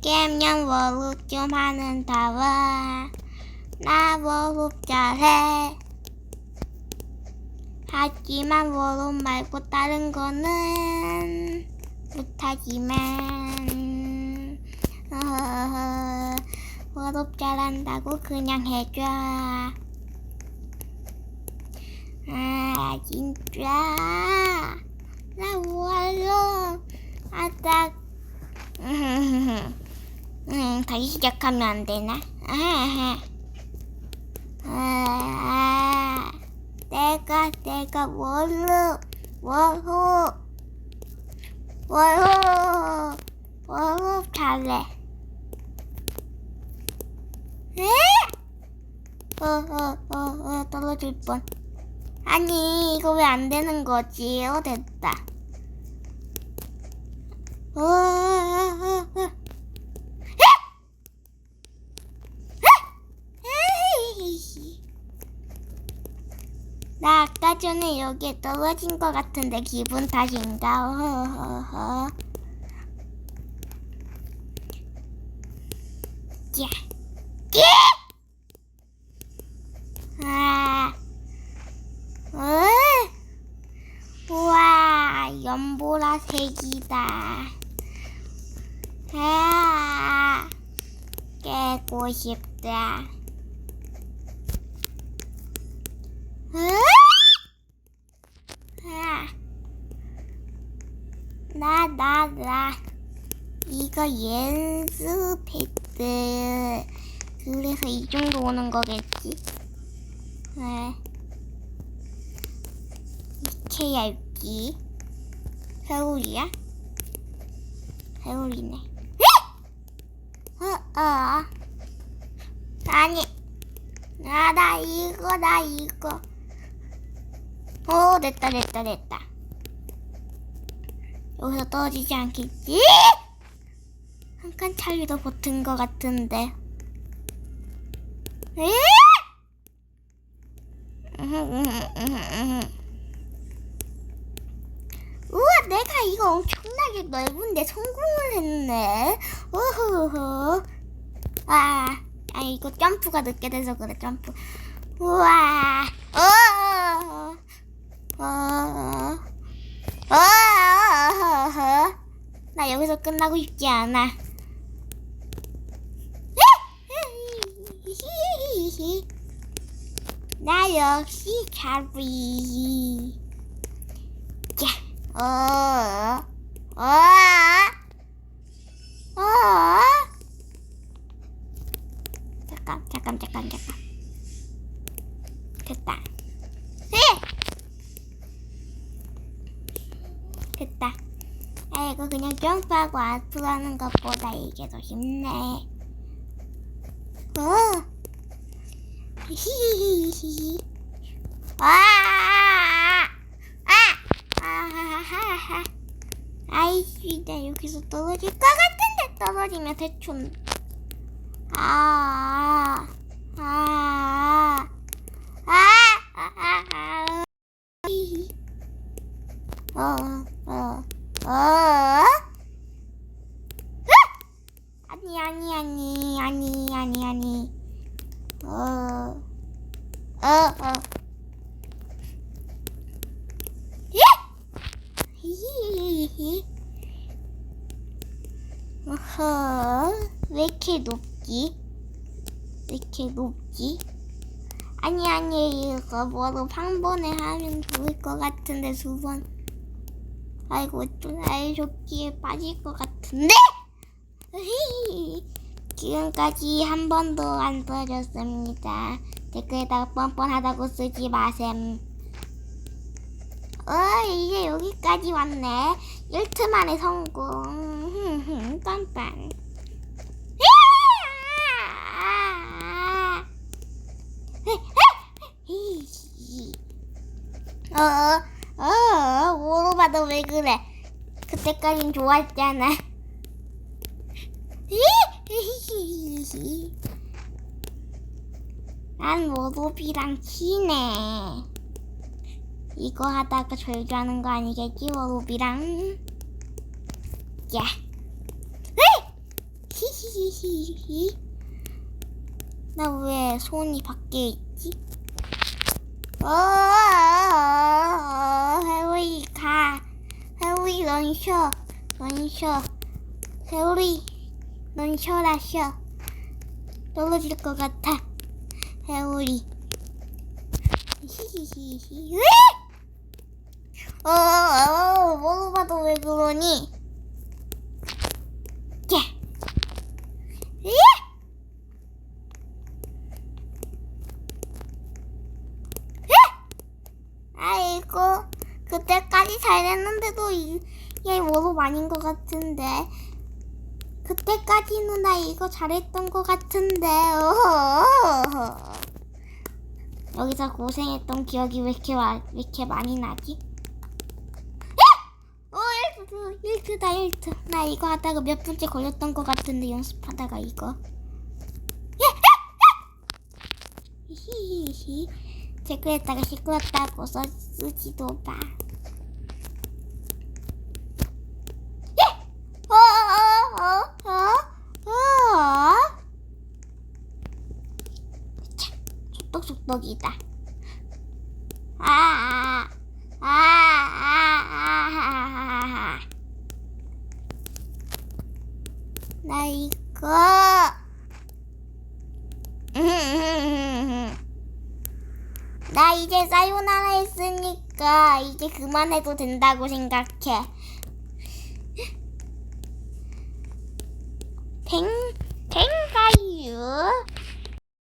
깨면 워룹 좀 하는 다와 나 워룹 잘해. 하지만 워룹 말고 다른 거는 못하지만. 워룹 잘한다고 그냥 해줘. 아 진짜. 나 워룹 아딱 음, 다시 시작하면 안 되나? 아하. 아, 내가 내가 월루 월호 월호 월호 잘래. 에? 어어어 어, 어, 떨어질 뻔. 아니 이거 왜 안 되는 거지? 어 됐다. 어, 어, 어, 어. 에이. 나 아까 전에 여기에 떨어진 것 같은데 기분 탓인가? 어허허허. 야, 야! 아, 어? 우와, 연보라색이다. 아, 깨고 싶다. 아, 나, 나, 나. 이거 연습 패드. 그래서 이 정도 오는 거겠지? 네. 이케 얇기. 회오리야? 회오리네. 어, 어. 아니. 아, 나 이거, 나 이거. 오, 됐다, 됐다, 됐다. 여기서 떨어지지 않겠지? 한칸 차이도 붙은 것 같은데. 에? 우와, 내가 이거 엄청나게 넓은데 성공을 했네. 우후후. 아, 아 이거 점프가 늦게 돼서 그래 점프. 우와. 어. 어. 어. 어. 나 여기서 끝나고 싶지 않아. 나 역시 가비. 자, 어, 어, 어. 잠깐, 잠깐, 잠깐, 잠깐. 됐다. 네! 됐다. 아, 이거 그냥 점프하고 앞으로 하는 것보다 이게 더 쉽네. 어. 히히히히. 아! 아! 아하하하. 아이씨, 나 여기서 떨어질 것 같은데 떨어지면 대충. 아. 아. 아. 아. 아. 히히. 어. 어. 어? 으! 아니 아니 아니 아니 아니 아니 어. 어, 어. 예! 히히히히. 어허, 왜 이렇게 높지? 왜 이렇게 높지? 아니, 아니, 이거 뭐로 한 번에 하면 좋을 것 같은데, 두 번. 아이고, 좀 알조끼에 빠질 것 같은데? 지금까지 한 번도 안 떨어졌습니다. 댓글에다가 뻔뻔하다고 쓰지 마셈. 어, 이제 여기까지 왔네. 1트 만에 성공. 어, 어, 오로바 너왜 그래? 그때까진 좋았잖아. 난 워롭이랑 친해. 이거 하다가 절주하는 거 아니겠지, 워롭이랑? 야. 으이! 히히히히. 나 왜 손이 밖에 있지? 어, 해오리 가. 해오리 넌 쉬어. 넌 쉬어. 해오리 넌 쉬어라 쉬어. 떨어질 것 같아. 해오리. 히히히히. 어, 어, 뭐로 봐도 왜 그러니? 야. 예? 예? 아이고, 그때까지 잘 됐는데도 이, 얘 모습 아닌 것 같은데. 그때까지는 나 이거 잘했던 것 같은데. 여기서 고생했던 기억이 왜 이렇게, 와, 왜 이렇게 많이 나지? 어, 1트, 1트다, 1트. 나 이거 하다가 몇 분째 걸렸던 것 같은데, 연습하다가 이거. 히히히. 체크했다가 시끄럽다고 써, 쓰지도 마. 예! 어, 어, 어, 어, 어. 차, 속덕속덕이다. 아, 아, 아, 아, 아, 아. 나 이거. 나 이제 사요나라 했으니까 이제 그만해도 된다고 생각해. 탱, 탱가유.